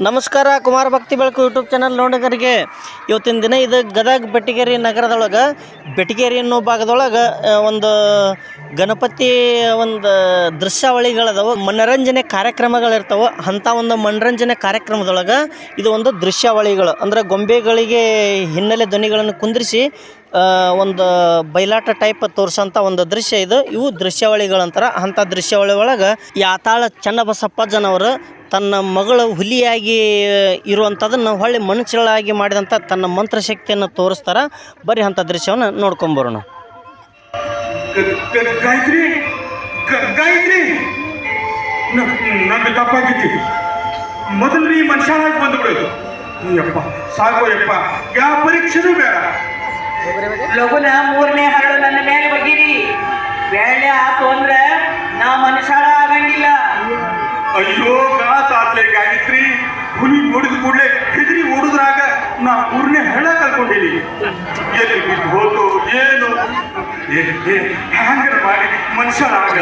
ನಮಸ್ಕಾರ, ಕುಮಾರ ಭಕ್ತಿ ಬೆಳಕು ಯೂಟ್ಯೂಬ್ ಚಾನಲ್ ನೋಡಿಗರಿಗೆ. ಇವತ್ತಿನ ದಿನ ಇದು ಗದಗ ಬೆಟಗೇರಿ ನಗರದೊಳಗೆ ಬೆಟಗೇರಿ ಅನ್ನೋ ಭಾಗದೊಳಗೆ ಒಂದು ಗಣಪತಿ, ಒಂದು ದೃಶ್ಯಾವಳಿಗಳದಾವು, ಮನರಂಜನೆ ಕಾರ್ಯಕ್ರಮಗಳಿರ್ತಾವೆ. ಅಂಥ ಒಂದು ಮನರಂಜನೆ ಕಾರ್ಯಕ್ರಮದೊಳಗೆ ಇದು ಒಂದು ದೃಶ್ಯಾವಳಿಗಳು. ಅಂದರೆ ಗೊಂಬೆಗಳಿಗೆ ಹಿನ್ನೆಲೆ ಧ್ವನಿಗಳನ್ನು ಕುಂದಿರಿಸಿ ಒಂದು ಬಯಲಾಟ ಟೈಪ್ ತೋರ್ಸೋಂಥ ಒಂದು ದೃಶ್ಯ ಇದು. ಇವು ದೃಶ್ಯಾವಳಿಗಳಂತಾರ. ಅಂಥ ದೃಶ್ಯಾವಳಿ ಒಳಗೆ ಯಾತಾಳ ಚನ್ನಬಸಪ್ಪಜ್ಜನವರು ತನ್ನ ಮಗಳು ಹುಲಿಯಾಗಿ ಇರುವಂಥದ್ದನ್ನು ಹೊಳ್ಳಿ ಮನುಷ್ಯಳಾಗಿ ಮಾಡಿದಂಥ ತನ್ನ ಮಂತ್ರಶಕ್ತಿಯನ್ನು ತೋರಿಸ್ತಾರೆ. ಬರೀ ಅಂಥ ದೃಶ್ಯವನ್ನು ನೋಡ್ಕೊಂಬರೋಣ ಮೊದಲು ನೀ ಮನುಷ್ಯನಾಗಿ ಬಂದ್ಬಿಡೋದು ಯಪ್ಪ ಯಪ್ಪ. ಯಾವ ಪರೀಕ್ಷೆನೂ ಬೇಡ. ಲಗುನ ಮೂರನೇ ಹರಳು ನನ್ನ ಮೇಲೆ ಬಗ್ಗಿರಿ. ಬೇಳೆ ಆತು ಅಂದ್ರ ನಾ ಮನುಷ್ಯಾಳ ಆಗಂಗಿಲ್ಲ ಅಯ್ಯೋ ಗಾತಾತ್ಲೆ ಗಾಯತ್ರಿ. ಹುಲಿ ನೋಡಿದ ಕೂಡಲೇ ಹೆದರಿ ಓಡುದ್ರಾಗ ನಾ ಮೂರನೇ ಹೆಳ ಕಳ್ಕೊಂಡೀನಿ. ಎಲ್ಲಿ ಬಿದ್ದು ಹೋತು, ಏನು? ಹ್ಯಾಂಗರ್ ಮಾಡಿ ಆಗ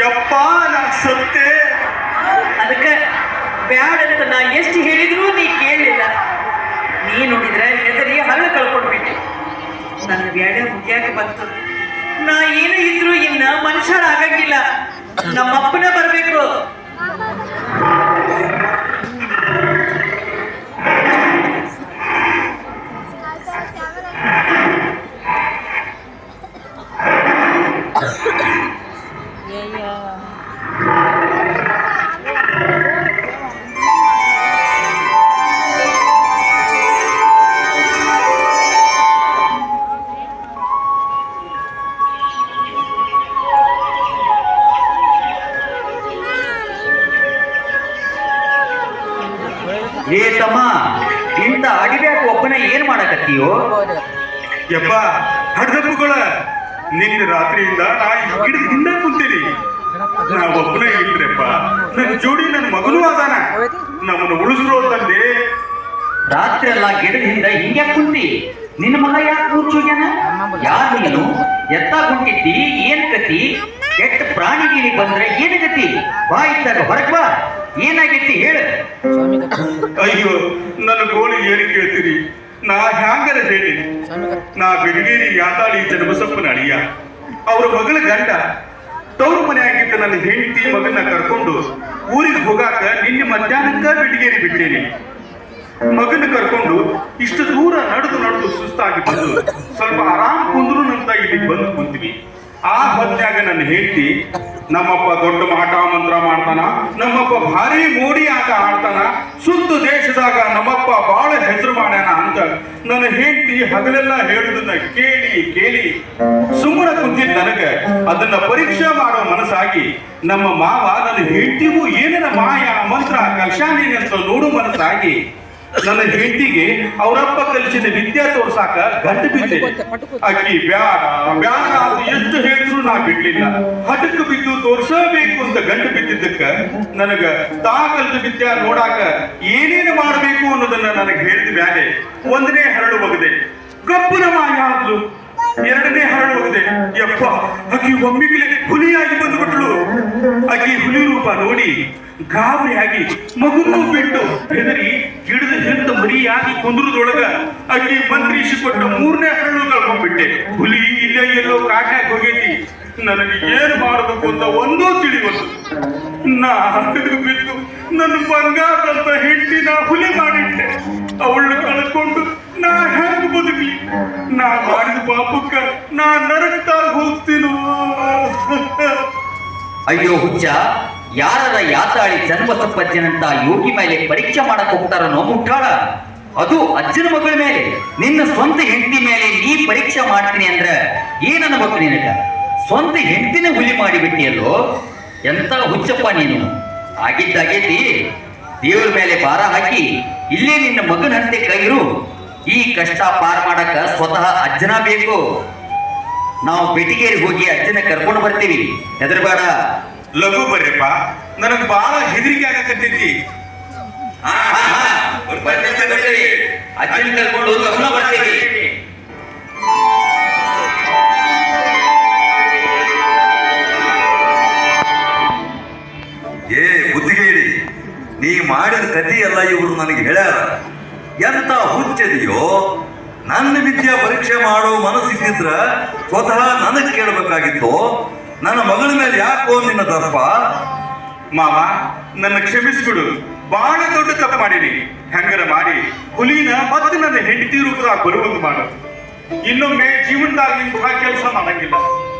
ಯಪ್ಪ, ನಾ ಸತ್ತೆ ಬ್ಯಾಡ ಅಂತ ನಾ ಎಷ್ಟು ಹೇಳಿದ್ರು ನೀ ಕೇಳಿಲ್ಲ. ನೀ ನೋಡಿದ್ರೆ ಹೆದರಿ ಹಳ್ಳ ಕಳ್ಕೊಂಡ್ಬಿಟ್ಟೆ. ನನ್ನ ಬ್ಯಾಡೆ ಮುಗಿಯಾಕೆ ಬಂತು. ನಾ ಏನು ಇದ್ರು ಇನ್ನ ಮನುಷ್ಯರಾಗಂಗಿಲ್ಲ. ನಮ್ಮಪ್ಪನ ಬರ್ಬೇಕು. ಏ ತಮ್ಮ ಇಂತ ಅಡಿಬ್ಯಾಕ ಒಬ್ಬನ ಏನ್ ಮಾಡಕತ್ತೀಯೋ? ಯಪ್ಪ ಹಡ್ದಪ್ಪುಗಳ ನಿನ್ನ ರಾತ್ರಿಯಿಂದ ನಾ ಹಿಡಿದು ಗಿಡದ ಹಿಂದೆ ಕುಂತೀನಿ. ನಾ ಒಬ್ಬನೇ ಇಲ್ರಿಪ್ಪ ನನ್ನ ಜೋಡಿ ನನ್ನ ಮಗನೂ ಅದಾನ. ನಮ್ಮನ್ನು ಉಳಿಸ್ರು ತಂದೆ. ರಾತ್ರಿ ಎಲ್ಲ ಗಿಡದಿಂದ ಹಿಂಗೆ ಕುಂತಿ. ನಿನ್ನ ಮಗ ಯಾಕೆ ಕೂರ್ಚೋಗ್ಯಾನ ಯಾರು ನೀನು? ಎತ್ತ ಕುಂಟಿದ್ದಿ ಏನ್ ಕತಿ? ಕೆಟ್ಟ ಪ್ರಾಣಿಗಿರಿ ಬಂದ್ರೆ ಏನ್ ಗತಿ ಬಾ ಇದ್ದಾಗ ಹೊರಗ್ ಬಾ. ಏನಾಗೈತಿ ಹೇಳ? ಅಯ್ಯೋ, ನನ್ನ ಗೋಳಿ ಏನು ಕೇಳ್ತೀರಿ? ನಾ ಹ್ಯಾಂಗರ ಹೇಳಿ? ನಾ ಬಿಡಗೇರಿ ಯಾತಾಳಿ ಜನಬಸಪ್ಪನ ಅಳಿಯ. ಅವ್ರ ಮಗಳ ಗಂಡ ತವ್ರ ಮನೆ ಆಗಿದ್ದ ನನ್ನ ಹೆಂಡತಿ ಮಗನ ಕರ್ಕೊಂಡು ಊರಿಗೆ ಹೋಗಾಕ ನಿನ್ನೆ ಮಧ್ಯಾಹ್ನಕ್ಕ ಬಿಡಗೇರಿ ಬಿಟ್ಟೇನಿ. ಮಗನ ಕರ್ಕೊಂಡು ಇಷ್ಟು ದೂರ ನಡೆದು ನಡೆದು ಸುಸ್ತಾಗಿ ಬಂದು ಸ್ವಲ್ಪ ಆರಾಮ್ ಕುಂದ್ರು ನಂತ ಇಲ್ಲಿ ಬಂದು ಕುಂತೀವಿ ಆ ಹೊತ್ತಾಗ ನನ್ನ ಹೆಂಡತಿ ನಮ್ಮಪ್ಪ ದೊಡ್ಡ ಮಾಟ ಮಂತ್ರ ಮಾಡ್ತಾನ, ನಮ್ಮಪ್ಪ ಭಾರಿ ಮೋಡಿ ಆಟ ಆಡ್ತಾನ, ಸುತ್ತು ದೇಶದಾಗ ನಮ್ಮಪ್ಪ ಬಾಳ ಹೆಸರು ಮಾಡ್ಯಾನ ಅಂತ ನನ್ನ ಹೆಂಡತಿ ಹಗಲೆಲ್ಲ ಹೇಳುದನ್ನ ಕೇಳಿ ಕೇಳಿ ಸುಮ್ಮನೆ ಕುಂತಿದ್ ನನಗ. ಅದನ್ನ ಪರೀಕ್ಷೆ ಮಾಡೋ ಮನಸ್ಸಾಗಿ ನಮ್ಮ ಮಾವ, ನನ್ನ ಹೆಂಡತಿಗೂ ಏನೇನ ಮಾಯ ಮಂತ್ರ ಕಲ್ಶಾನೇನೆ ಅಂತ ನೋಡು ಮನಸ್ಸಾಗಿ ನನ್ನ ಹೆಂಡತಿಗೆ ಅವರಪ್ಪ ಕಲಿಸಿದ ವಿದ್ಯೆ ತೋರ್ಸಾಕ ಗಂಟು ಬಿದ್ದೆ ಅಕ್ಕಿ ಬ್ಯಾಡ ಬ್ಯಾಡ ಎಷ್ಟು ಹೇಳಿದ್ರು ನಾ ಬಿಡ್ಲಿಲ್ಲ. ಹಟಕ್ಕೆ ಬಿದ್ದು ತೋರ್ಸಬೇಕು ಅಂತ ಗಂಟು ಬಿದ್ದಿದ್ದಕ್ಕ ನನಗ ತಾ ಕಲಿತ ವಿದ್ಯೆ ನೋಡಾಕ ಏನೇನು ಮಾಡಬೇಕು ಅನ್ನೋದನ್ನ ನನಗೆ ಹೇಳಿದ ಮ್ಯಾಲೆ ಒಂದನೇ ಹರಳು ಒಗದೆ. ಕಬ್ಬುನ ಮಾಯ ಆದ್ಲು. ಎರಡನೇ ಹರಳು ಬಗದೆ ಯಪ್ಪ ಅಕ್ಕಿ ಒಮ್ಮಿಗ್ಲೆ ಹುಲಿಯಾಗಿ ಬಂದ್ಬಿಟ್ಲು. ಅಕ್ಕಿ ಹುಲಿ ರೂಪ ನೋಡಿ ಗಾಬರಿಯಾಗಿ ಮಗುನೂ ಬಿಟ್ಟು ಹೆದರಿ ಮರಿಯಾಗಿ ಕುಂದ್ರದೊಳಗ ಅಲ್ಲಿ ಮಂತ್ರಿಸಿ ಕೊಟ್ಟ ಮೂರನೇ ಹರಳು ಕಳ್ಕೊಂಡ್ಬಿಟ್ಟೆ. ಹುಲಿ ಇಲ್ಲ ಎಲ್ಲೋ ಕಾಟ್ಯಾಕ್ ಹೋಗೈತಿ. ನನಗೆ ಏನು ಮಾಡಬೇಕು ಅಂತ ಒಂದೂ ತಿಳಿವತ್ತು ನಾ ಬಿದ್ದು ನನ್ನ ಬಂಗಾರದಂತ ಹೆಂಡತಿ ನಾ ಹುಲಿ ಮಾಡಿಟ್ಟೆ. ಅವಳನ್ನ ಕಳ್ಕೊಂಡು ನಾ ಹೆಂಗ್ ಬದುಕಲಿ? ನಾ ಮಾಡಿದ ಪಾಪಕ್ಕ ನಾ ನರಕ್ತಾ ಹೋಗ್ತೀನೋ? ಅಯ್ಯೋ ಹುಚ್ಚ, ಯಾರರ ಯಾತಾಳಿ ಜನ್ಮಸಪ್ಪಜ್ಜನಂತ ಯೋಗಿ ಮೇಲೆ ಪರೀಕ್ಷೆ ಮಾಡಕ್ ಹೋಗ್ತಾರನೋ ಮುಟ್ಟಾಳ ಅದು ಅಜ್ಜನ ಮಗಳ ಮೇಲೆ, ನಿನ್ನ ಸ್ವಂತ ಹೆಂಡತಿ ಮೇಲೆ ನೀ ಪರೀಕ್ಷೆ ಮಾಡ್ತೀನಿ ಅಂದ್ರ ಮಗಳು ನಿನಗ? ಸ್ವಂತ ಹೆಂಡತಿನ ಹುಲಿ ಮಾಡಿಬಿಟ್ಟಿಯಲ್ಲೋ ಎಂತ ಹುಚ್ಚಪ್ಪ ನೀನು? ಆಗಿದ್ದಾಗೇತಿ, ದೇವ್ರ ಮೇಲೆ ಭಾರ ಹಾಕಿ, ಇಲ್ಲೇ ನಿನ್ನ ಮಗನ ಹಂತೆ ಕೈರು, ಈ ಕಷ್ಟ ಪಾರ್ ಮಾಡಕ ಸ್ವತಃ ಅಜ್ಜನ ಬೇಕು. ನಾವು ಬೆಟಿಗೇರಿ ಹೋಗಿ ಅಜ್ಜನ ಕರ್ಕೊಂಡು ಬರ್ತೀವಿ. ಹೆದರ್ಬೇಡ. ಲಘು ಬರ್ರಿಪ್ಪ, ನನಗೆ ಬಹಳ ಹೆದರಿಕೆ ಆಗಕತ್ತೈತಿ. ಅಜ್ಜನ ಕರ್ಕೊಂಡು ಕರ್ಮ ಬರ್ತೀವಿ ಏ ಬುದ್ಧಿಗೇಡಿ ನೀ ಮಾಡಿದ ಕಥೆ ಎಲ್ಲ ಇವರು ನನಗೆ ಹೇಳ ಎಂತ ಹುಚ್ಚದೆಯೋ? ನನ್ನ ವಿದ್ಯಾ ಪರೀಕ್ಷೆ ಮಾಡೋ ಮನಸ್ಸಿದ್ರ ಸ್ವತಃ ನನಗೆ ಕೇಳಬೇಕಾಗಿತ್ತು? ನನ್ನ ಮಗಳ ಮೇಲೆ ಯಾಕೋ ನಿನ್ನ ದಪ್ಪ ಮಾವ ನನ್ನ ಕ್ಷಮಿಸ್ಬಿಡು. ಬಹಳ ದೊಡ್ಡ ತಪ್ಪು ಮಾಡಿರಿ. ಹೆಂಗರ ಮಾಡಿ ಹುಲಿನ ಮತ್ತೆ ನನ್ನ ಹೆಂಡತಿ ರೂಪದಾಗ ಬರುವಂಗ ಮಾಡ. ಇನ್ನೊಮ್ಮೆ ಜೀವನದಾಗ ಇಂತಹ ಕೆಲಸ ಮಾಡಂಗಿಲ್ಲ.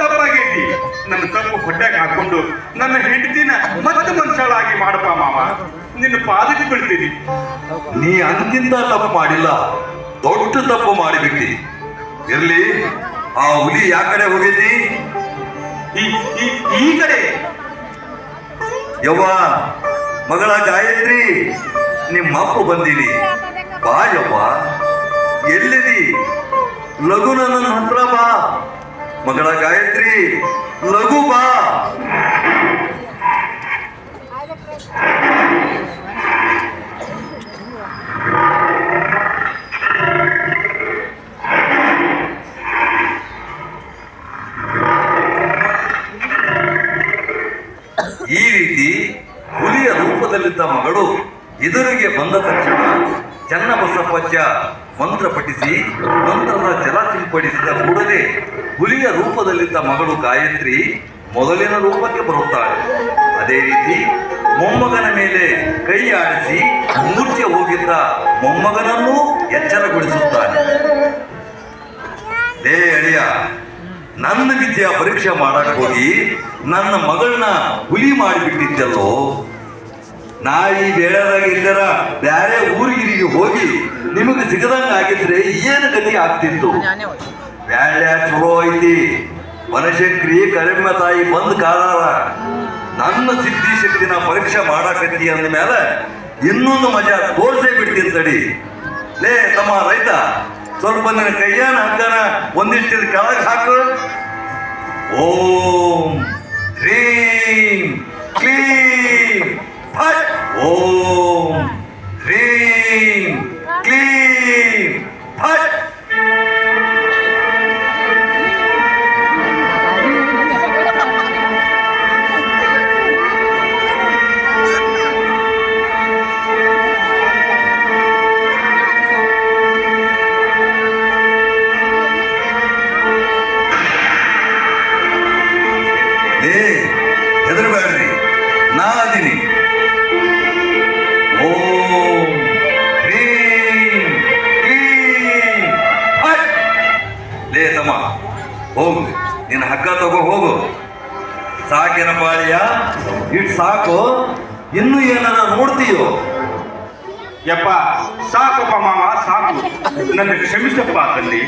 ತಪ್ಪಾಗೈತಿ. ನನ್ನ ತಪ್ಪು ಹೊಟ್ಟೆಗೆ ಹಾಕೊಂಡು ನನ್ನ ಹೆಂಡತಿನ ಮತ್ತೆ ಮನುಷ್ಯಳಾಗಿ ಮಾಡಪ್ಪ ಮಾವ. ನಿನ್ನ ಪಾದಕ್ಕೆ ಬೀಳ್ತೀನಿ. ನೀ ಅಂದಿಂದ ತಪ್ಪು ಮಾಡಿಲ್ಲ. ದೊಡ್ಡ ತಪ್ಪು ಮಾಡಿಬಿಟ್ಟಿ. ಇರ್ಲಿ ಆ ಹುಲಿ ಯಾ ಕಡೆ ಹೋಗೈತಿ? ಈ ಕಡೆ. ಯವ್ವ ಮಗಳ ಗಾಯತ್ರಿ, ನಿಮ್ಮ ಅಪ್ಪ ಬಂದೀನಿ ಬಾಯಪ್ಪ ಎಲ್ಲಿದಿ ಲಘು ನನ್ನ ಹತ್ರ ಬಾ. ಮಗಳ ಗಾಯತ್ರಿ, ಲಘು ಬಾ. ಈ ರೀತಿ ಹುಲಿಯ ರೂಪದಲ್ಲಿದ್ದ ಮಗಳು ಎದುರಿಗೆ ಬಂದ ತಕ್ಷಣ ಚನ್ನಬಸಪ್ಪಜ್ಜ ಮಂತ್ರ ಪಠಿಸಿ, ಮಂತ್ರದ ಜಲ ಸಿಂಪಡಿಸಿದ ಕೂಡಲೇ ಹುಲಿಯ ರೂಪದಲ್ಲಿದ್ದ ಮಗಳು ಗಾಯತ್ರಿ ಮೊದಲಿನ ರೂಪಕ್ಕೆ ಬರುತ್ತಾಳೆ. ಅದೇ ರೀತಿ ಮೊಮ್ಮಗನ ಮೇಲೆ ಕೈ ಆಡಿಸಿ ಮೂರ್ಛೆ ಹೋಗಿದ್ದ ಮೊಮ್ಮಗನನ್ನೂ ಎಚ್ಚರಗೊಳಿಸುತ್ತಾನೆ. ನನ್ನ ವಿದ್ಯಾ ಪರೀಕ್ಷೆ ಮಾಡಕ್ ಹೋಗಿ ನನ್ನ ಮಗಳನ್ನ ಹುಲಿ ಮಾಡಿಬಿಟ್ಟಿದ್ದಲ್ಲೋ? ಈ ಬೇಡದಾಗ ಇಲ್ಲರ ಬೇರೆ ಊರಿಗಿರಿಗೆ ಹೋಗಿ ನಿಮಗೆ ಸಿಗದಂಗ ಆಗಿದ್ರೆ ಏನು ಗತಿ ಆಗ್ತಿತ್ತು? ಬ್ಯಾಳ್ಯ ಚಲೋ ಐತಿ. ಮನಶಂಕ್ರಿ ಕರಿಮ ತಾಯಿ ಬಂದ್ ಕಾದಾರ ನನ್ನ ಸಿದ್ಧಿ ಶಕ್ತಿನ ಪರೀಕ್ಷೆ ಮಾಡಾಕತ್ತಿ ಅಂದ ಮೇಲೆ ಇನ್ನೊಂದು ಮಜಾ ತೋರ್ಸೇ ಬಿಡ್ತೀನಿ ತಡಿ. ಲೇ ತಮ್ಮ ರೈತ ಸ್ವಲ್ಪ ನನ್ನ ಕೈಯಾನ ಹಗ್ಗನ ಒಂದಿಷ್ಟು ಕೆಳಗೆ ಹಾಕು. ಓಂ ಹ್ರೀಂ ಕ್ಲೀಂ ಫಟ್ ಓಂ ಹ್ರೀಂ ಕ್ಲೀಂ ಫಟ್ ಸಾಕಿನ ಇಟ್ ಸಾಕು. ಇನ್ನು ಏನಾರ ನೋಡ್ತೀಯೋ? ಯಪ್ಪ, ಸಾಕಪ್ಪ ಮಾವ, ಸಾಕು. ನನ್ನ ಕ್ಷಮಿಸಪ್ಪ ತಂದೆ.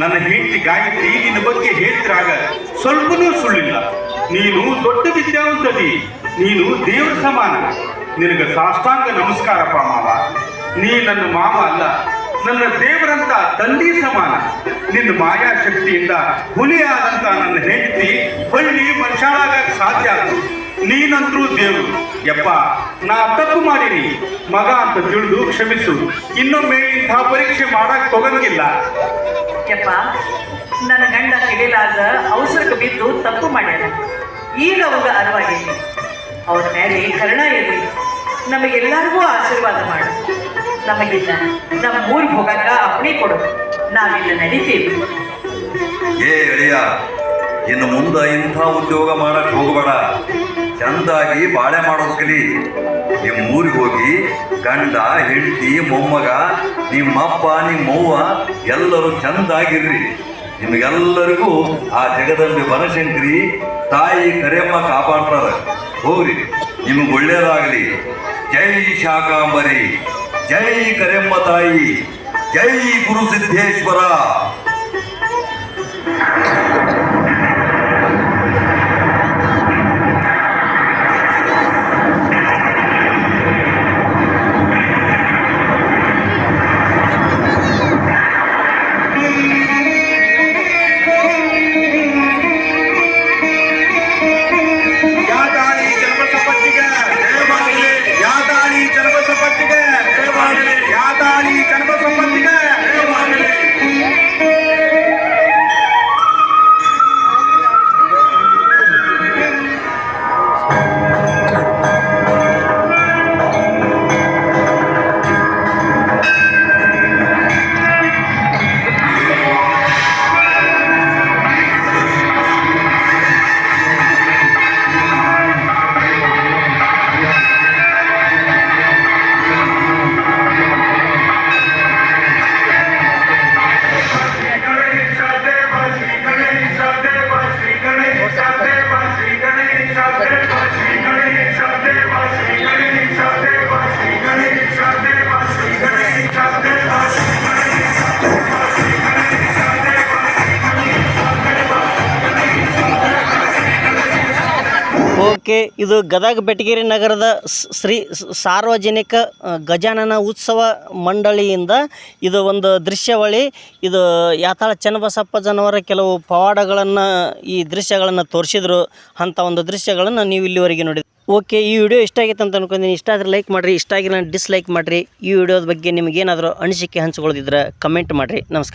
ನನ್ನ ಹೆಂಡತಿ ಗಾಯತ್ರಿ ನಿನ್ನ ಬಗ್ಗೆ ಹೇಳ್ತಿರಾಗ ಸ್ವಲ್ಪನೂ ಸುಳ್ಳಿಲ್ಲ. ನೀನು ದೊಡ್ಡ ವಿದ್ಯಾವಂತದಿ. ನೀನು ದೇವರ ಸಮಾನ. ನಿನಗೆ ಸಾಷ್ಟಾಂಗ ನಮಸ್ಕಾರಪ್ಪ ಮಾವ. ನೀ ನನ್ನ ಮಾವ ಅಲ್ಲ. ನನ್ನ ದೇವರಂತ ತಂದಿ ಸಮಾನ. ನಿನ್ನ ಮಾಯಾ ಶಕ್ತಿಯಿಂದ ಹುಲಿಯಾದಂತ ನನ್ನ ಹೆಂಡತಿ ಹೊಳ್ಳಿ ಮನುಷ್ಯಾಳಾಗ ಸಾಧ್ಯ ನೀನಂತ್ರೂ ದೇವರು. ಯಪ್ಪ, ನಾ ತಪ್ಪು ಮಾಡಿರಿ ಮಗ ಅಂತ ತಿಳಿದು ಕ್ಷಮಿಸು. ಇನ್ನೊಮ್ಮೆ ಇಂಥ ಪರೀಕ್ಷೆ ಮಾಡಕ್ ಹೋಗಂಗಿಲ್ಲ ಯಪ್ಪ, ನನ್ನ ಗಂಡ ತಿಳಿಲಾರ್ದ ಅವಸರಕ್ಕೆ ಬಿದ್ದು ತಪ್ಪು ಮಾಡ್ಯಾರ ಈಗ ಅವಾಗ ಅರಿವಾಗೈತಿ. ಅವ್ರ ಮೇಲೆ ಕರುಣ ಇರಲಿ ನಮಗೆಲ್ಲರಿಗೂ ಆಶೀರ್ವಾದ ಮಾಡು. ನಮಗಿಲ್ಲ. ನಮ್ಮ ಊರಿಗೆ ಹೋಗಾಕ ಅಪ್ಪಣೆ ಕೊಡು. ನಾವಿಲ್ಲ ನಡೀತೀವಿ. ಏ ಅಳಿಯ, ಇನ್ನು ಮುಂದೆ ಇಂಥ ಉದ್ಯೋಗ ಮಾಡಕ್ ಹೋಗಬೇಡ. ಚಂದಾಗಿ ಬಾಳೆ ಮಾಡೋದು ಕಲಿ. ನಿಮ್ಮ ಊರಿಗೆ ಹೋಗಿ ಗಂಡ, ಹೆಂಡತಿ, ಮೊಮ್ಮಗ, ನಿಮ್ಮಪ್ಪ, ನಿಮ್ಮವ್ವ ಎಲ್ಲರೂ ಚಂದಾಗಿರ್ರಿ. ನಿಮಗೆಲ್ಲರಿಗೂ ಆ ಜಗದಂಬೆ ಬನಶಂಕರಿ ತಾಯಿ ಕರೆಯಮ್ಮ ಕಾಪಾಡ್ತಾರ. ಹೋಗ್ರಿ, ನಿಮಗೆ ಒಳ್ಳೇದಾಗಲಿ. ಜೈ ಶಾಕಾಂಬರಿ. ಜೈ ಕರೆಯಮ್ಮ ತಾಯಿ ಜೈ ಗುರು ಓಕೆ ಇದು ಗದಗ ಬೆಟಗೇರಿ ನಗರದ ಶ್ರೀ ಸಾರ್ವಜನಿಕ ಗಜಾನನ ಉತ್ಸವ ಮಂಡಳಿಯಿಂದ ಇದು ಒಂದು ದೃಶ್ಯಾವಳಿ. ಇದು ಯಾತಾಳ ಚನ್ನಬಸಪ್ಪಜನವರ ಕೆಲವು ಪವಾಡಗಳನ್ನು ಈ ದೃಶ್ಯಗಳನ್ನು ತೋರಿಸಿದ್ರು. ಅಂಥ ಒಂದು ದೃಶ್ಯಗಳನ್ನು ನೀವು ಇಲ್ಲಿವರೆಗೆ ನೋಡಿದ್ರಿ. ಓಕೆ, ಈ ವಿಡಿಯೋ ಇಷ್ಟ ಆಗಿತ್ತು ಅಂತ ಅನ್ಕೊಂಡಿದ್ದೀನಿ. ಇಷ್ಟ ಆದರೆ ಲೈಕ್ ಮಾಡಿರಿ, ಇಷ್ಟ ಆಗಿಲ್ಲ ಡಿಸ್ಲೈಕ್ ಮಾಡಿರಿ. ಈ ವಿಡಿಯೋದ ಬಗ್ಗೆ ನಿಮಗೇನಾದರೂ ಅನಿಸಿಕೆ ಹಂಚ್ಕೊಳ್ಳೋದಿದ್ರೆ ಕಮೆಂಟ್ ಮಾಡಿರಿ. ನಮಸ್ಕಾರ.